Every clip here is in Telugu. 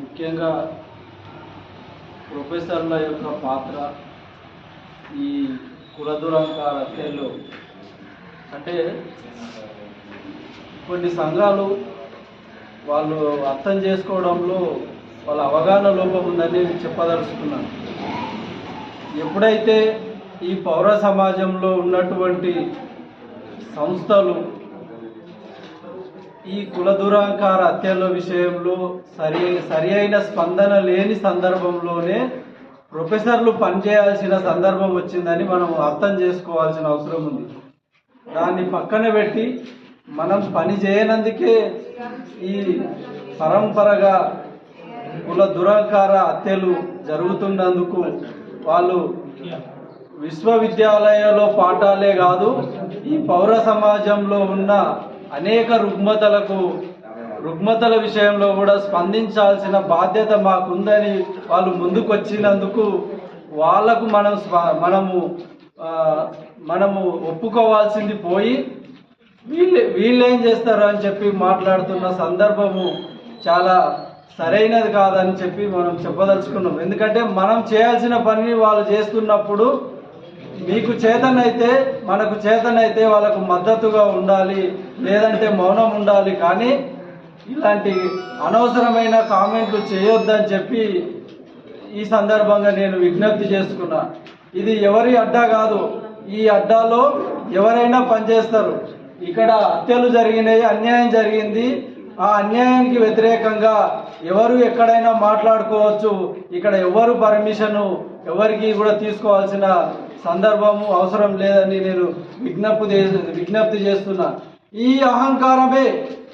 ముఖ్యంగా ప్రొఫెసర్ల యొక్క పాత్ర ఈ కులదురంకార హత్యల్లో అంటే కొన్ని సంఘాలు వాళ్ళు అర్థం చేసుకోవడంలో వాళ్ళ అవగాహన లోపం ఉందని చెప్పదలుచుకున్నాను. ఎప్పుడైతే ఈ పౌర సమాజంలో ఉన్నటువంటి సంస్థలు ఈ కుల దురాంకార హత్యల విషయంలో సరి సరి అయిన స్పందన లేని సందర్భంలోనే ప్రొఫెసర్లు పనిచేయాల్సిన సందర్భం వచ్చిందని మనం అర్థం చేసుకోవాల్సిన అవసరం ఉంది. దాన్ని పక్కన పెట్టి మనం పని చేయనందుకే ఈ పరంపరగా కుల దురాంకార హత్యలు జరుగుతున్నందుకు వాళ్ళు విశ్వవిద్యాలయంలో పాఠాలే కాదు ఈ పౌర సమాజంలో ఉన్న అనేక రుగ్మతలకు రుగ్మతల విషయంలో కూడా స్పందించాల్సిన బాధ్యత మాకుందని వాళ్ళు ముందుకొచ్చినందుకు వాళ్ళకు వాళ్ళకు మనం మనము మనము ఒప్పుకోవాల్సింది పోయి వీళ్ళు వీళ్ళేం చేస్తారు అని చెప్పి మాట్లాడుతున్న సందర్భము చాలా సరైనది కాదని చెప్పి మనం చెప్పదలుచుకున్నాం. ఎందుకంటే మనం చేయాల్సిన పనిని వాళ్ళు చేస్తున్నప్పుడు మీకు చేతనైతే మనకు చేతనైతే వాళ్ళకు మద్దతుగా ఉండాలి లేదంటే మౌనం ఉండాలి కానీ ఇలాంటి అనవసరమైన కామెంట్లు చేయొద్దని చెప్పి ఈ సందర్భంగా నేను విజ్ఞప్తి చేసుకున్నా. ఇది ఎవరి అడ్డా కాదు ఈ అడ్డాలో ఎవరైనా పనిచేస్తారు. ఇక్కడ హత్యలు జరిగినాయి అన్యాయం జరిగింది. ఆ అన్యాయానికి వ్యతిరేకంగా ఎవరు ఎక్కడైనా మాట్లాడుకోవచ్చు. ఇక్కడ ఎవరు పర్మిషను ఎవరికి కూడా తీసుకోవాల్సిన సందర్భము అవసరం లేదని నేను విజ్ఞప్తి చే- విజ్ఞప్తి చేస్తున్నా. ఈ అహంకారమే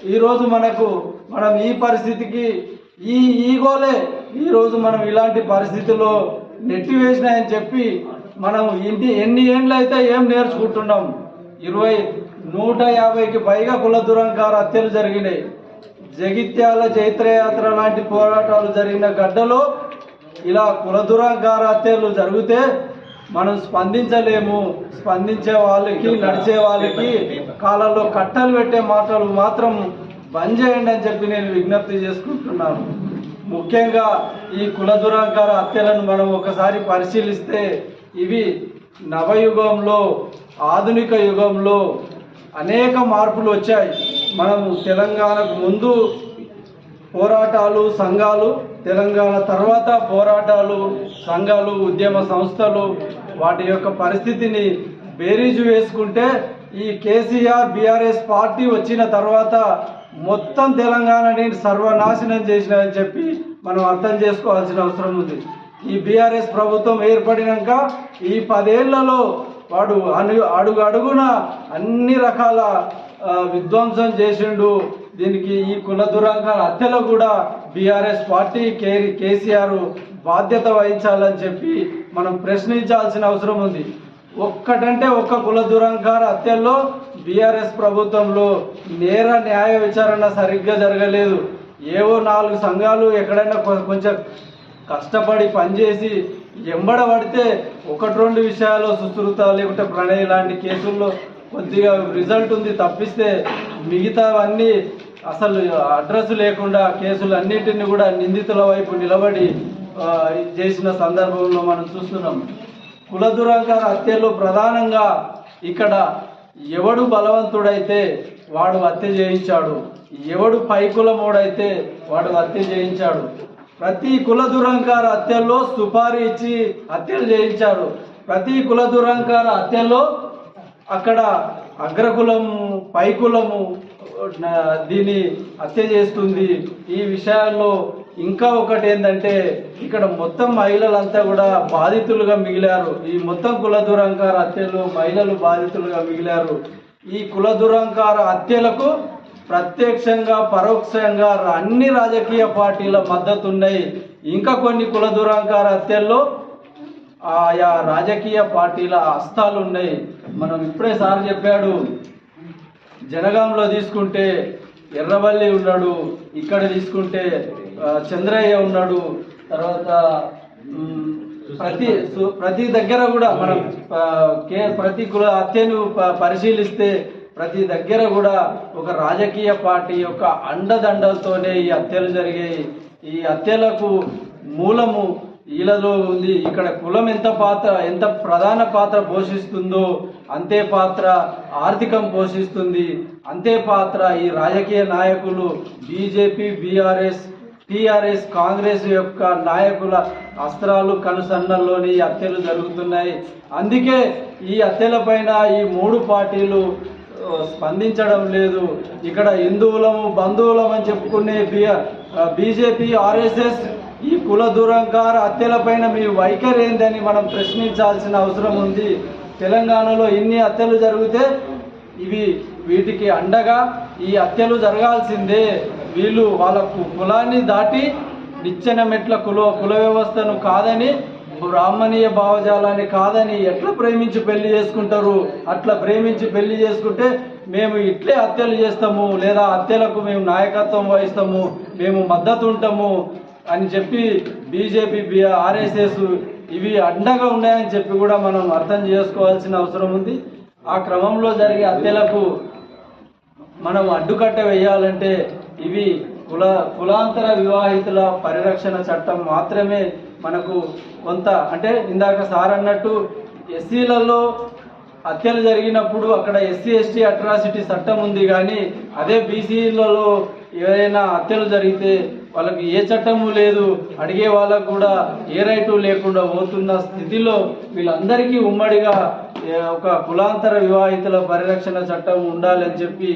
ఈరోజు మనకు మనం ఈ పరిస్థితికి ఈ ఈగోలే ఈరోజు మనం ఇలాంటి పరిస్థితుల్లో నెట్టివేసినాయని చెప్పి మనం ఇంటి ఎన్ని ఏండ్లు అయితే ఏం నేర్చుకుంటున్నాం? ఇరవై నూట యాభైకి పైగా కుల దురంకార హత్యలు జరిగినాయి. జగిత్యాల చైత్రయాత్ర లాంటి పోరాటాలు జరిగిన గడ్డలో ఇలా కుల దురంకార హత్యలు జరిగితే మనం స్పందించలేము. స్పందించే వాళ్ళకి నడిచే వాళ్ళకి కాలంలో కట్టలు పెట్టే మాటలు మాత్రం బంద్ చేయండి అని చెప్పి నేను విజ్ఞప్తి చేసుకుంటున్నాను. ముఖ్యంగా ఈ కుల దురాంకార హత్యలను మనం ఒకసారి పరిశీలిస్తే ఇవి నవయుగంలో ఆధునిక యుగంలో అనేక మార్పులు వచ్చాయి. మనము తెలంగాణకు ముందు పోరాటాలు సంఘాలు తెలంగాణ తర్వాత పోరాటాలు సంఘాలు ఉద్యమ సంస్థలు వాటి యొక్క పరిస్థితిని బేరీజు వేసుకుంటే ఈ కేసీఆర్ బీఆర్ఎస్ పార్టీ వచ్చిన తర్వాత మొత్తం తెలంగాణని సర్వనాశనం చేసినాయని చెప్పి మనం అర్థం చేసుకోవాల్సిన అవసరం ఉంది. ఈ బీఆర్ఎస్ ప్రభుత్వం ఏర్పడినాక ఈ పదేళ్ళలో వాడు అను అడుగు అడుగున అన్ని రకాల విధ్వంసం చేసిండు. దీనికి ఈ కుల దురాంగాల హత్యలో కూడా బీఆర్ఎస్ పార్టీ కే కేసీఆర్ బాధ్యత వహించాలని చెప్పి మనం ప్రశ్నించాల్సిన అవసరం ఉంది. ఒక్కటంటే ఒక్క కుల దురంకార హత్యల్లో బీఆర్ఎస్ ప్రభుత్వంలో నేర న్యాయ విచారణ సరిగ్గా జరగలేదు. ఏవో నాలుగు సంఘాలు ఎక్కడైనా కొంచెం కష్టపడి పనిచేసి ఎంబడ పడితే ఒకటి రెండు విషయాలు సుశ్రుత లేకుంటే ప్రణయ్ లాంటి కేసుల్లో కొద్దిగా రిజల్ట్ ఉంది తప్పిస్తే మిగతావన్నీ అసలు అడ్రస్ లేకుండా కేసులు అన్నింటినీ కూడా నిందితుల వైపు నిలబడి చేసిన సందర్భంలో మనం చూస్తున్నాం. కుల దురాంకార హత్యలు ప్రధానంగా ఇక్కడ ఎవడు బలవంతుడైతే వాడు హత్య చేయించాడు. ఎవడు పైకులమోడైతే వాడు హత్య చేయించాడు. ప్రతి కుల దురంకార హత్యల్లో సుపారీ ఇచ్చి హత్యలు చేయించారు. ప్రతి కుల దురంకార హత్యల్లో అక్కడ అగ్రకులము పైకులము నా- దీన్ని హత్య చేస్తుంది. ఈ విషయాల్లో ఇంకా ఒకటి ఏంటంటే ఇక్కడ మొత్తం మహిళలంతా కూడా బాధితులుగా మిగిలారు. ఈ మొత్తం కుల దురంకార హత్యలు మహిళలు బాధితులుగా మిగిలారు. ఈ కుల దురంకార హత్యలకు ప్రత్యక్షంగా పరోక్షంగా అన్ని రాజకీయ పార్టీల మద్దతు ఉన్నాయి ఇంకా కొన్ని కుల దురంకార హత్యల్లో ఆయా రాజకీయ పార్టీల హస్తాలు ఉన్నాయి మనం ఇప్పుడే సార్ చెప్పాడు జనగాంలో తీసుకుంటే ఎర్రబల్లి ఉన్నాడు ఇక్కడ తీసుకుంటే చంద్రయ్య ఉన్నాడు తర్వాత ప్రతి సు- ప్రతి దగ్గర కూడా మనం కే ప్రతి కుల హత్యను పరిశీలిస్తే ప్రతి దగ్గర కూడా ఒక రాజకీయ పార్టీ యొక్క అండదండలతోనే ఈ హత్యలు జరిగాయి. ఈ హత్యలకు మూలము ఈలలో ఉంది. ఇక్కడ కులం ఎంత పాత్ర ఎంత ప్రధాన పాత్ర పోషిస్తుందో అంతే పాత్ర ఆర్థికం పోషిస్తుంది. అంతే పాత్ర ఈ రాజకీయ నాయకులు బీజేపీ బీఆర్ఎస్ టీఆర్ఎస్ కాంగ్రెస్ యొక్క నాయకుల అస్త్రాలు కనుసన్నల్లోని ఈ హత్యలు జరుగుతున్నాయి. అందుకే ఈ హత్యల పైన ఈ మూడు పార్టీలు స్పందించడం లేదు. ఇక్కడ హిందువులము బంధువులం అని చెప్పుకునే బీజేపీ ఆర్ఎస్ఎస్ ఈ కుల దురంకార హత్యలపైన మీ వైఖరి ఏందని మనం ప్రశ్నించాల్సిన అవసరం ఉంది. తెలంగాణలో ఎన్ని హత్యలు జరిగితే ఇవి వీటికి అండగా ఈ హత్యలు జరగాల్సిందే. వీళ్ళు వాళ్ళ కులాన్ని దాటి నిచ్చెన మెట్ల కుల కుల వ్యవస్థను కాదని బ్రాహ్మణీయ భావజాలాన్ని కాదని ఎట్లా ప్రేమించి పెళ్ళి చేసుకుంటారు? అట్లా ప్రేమించి పెళ్ళి చేసుకుంటే మేము ఇట్లే హత్యలు చేస్తాము లేదా హత్యలకు మేము నాయకత్వం వహిస్తాము మేము మద్దతు ఉంటాము. అని చెప్పి బీజేపీ బి ఆర్ఎస్ఎస్ ఇవి అండగా ఉన్నాయని చెప్పి కూడా మనం అర్థం చేసుకోవాల్సిన అవసరం ఉంది. ఆ క్రమంలో జరిగే హత్యలకు మనం అడ్డుకట్ట వేయాలంటే ఇవి కుల కులాంతర వివాహితుల పరిరక్షణ చట్టం మాత్రమే మనకు కొంత అంటే ఇందాక సార్ అన్నట్టు ఎస్సీలలో హత్యలు జరిగినప్పుడు అక్కడ ఎస్సీ ఎస్టీ అట్రాసిటీ చట్టం ఉంది కానీ అదే బీసీలలో ఏదైనా హత్యలు జరిగితే వాళ్ళకి ఏ చట్టము లేదు అడిగే వాళ్ళకు కూడా ఏ రైటు లేకుండా పోతున్న స్థితిలో వీళ్ళందరికీ ఉమ్మడిగా ఒక కులాంతర వివాహితుల పరిరక్షణ చట్టం ఉండాలని చెప్పి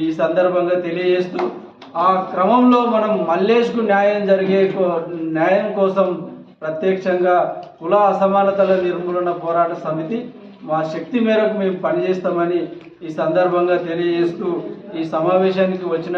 ఈ సందర్భంగా తెలియజేస్తూ ఆ క్రమంలో మనం మల్లేష్కు న్యాయం జరిగే కో- న్యాయం కోసం ప్రత్యక్షంగా కుల అసమానతల నిర్మూలన పోరాట సమితి మా శక్తి మేరకు మేము పనిచేస్తామని ఈ సందర్భంగా తెలియజేస్తూ ఈ సమావేశానికి వచ్చిన